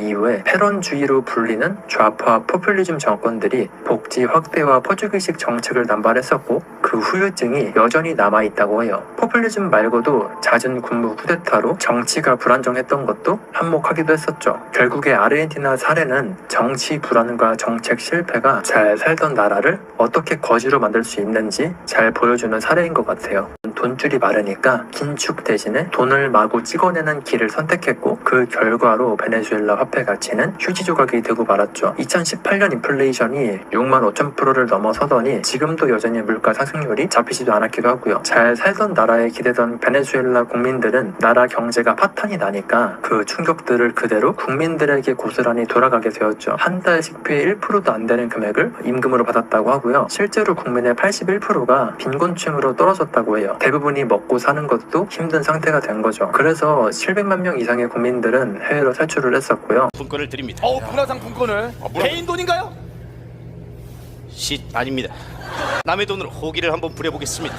이후에 패런주의로 불리는 좌파 포퓰리즘 정권들이 복지 확대와 포주기식 정책을 남발했었고 그 후유증이 여전히 남아있다고 해요. 포퓰리즘 말고도 잦은 군부 쿠데타로 정치가 불안정했던 것도 한몫하기도 했었죠. 결국에 아르헨티나 사례는 정치 불안과 정책 실패가 잘 살던 나라를 어떻게 거지로 만들 수 있는지 잘 보여주는 사례인 것 같아요. 돈줄이 마르니까 긴축 대신에 돈을 마구 찍어내는 길을 선택했고 그 결과로 베네수엘라 화폐 가치는 휴지 조각이 되고 말았죠. 2018년 인플레이션이 6만 5천 프로를 넘어서더니 지금도 여전히 물가 상승률이 잡히지도 않았기도 하고요. 잘 살던 나라에 기대던 베네수엘라 국민들은 나라 경제가 파탄이 나니까 그 충격들을 그대로 국민들에게 고스란히 돌아가게 되었죠. 한 달 식비의 1%도 안 되는 금액을 임금으로 받았다고 하고요. 실제로 국민의 81%가 빈곤층으로 떨어졌다고 해요. 대부분이 먹고 사는 것도 힘든 상태가 된 거죠. 그래서 700만 명 이상의 국민들은 해외로 탈출을 했었고요. 분권을 드립니다. 어 문화상품권을 개인 돈인가요? 시 아닙니다. 남의 돈으로 호기를 한번 부려보겠습니다.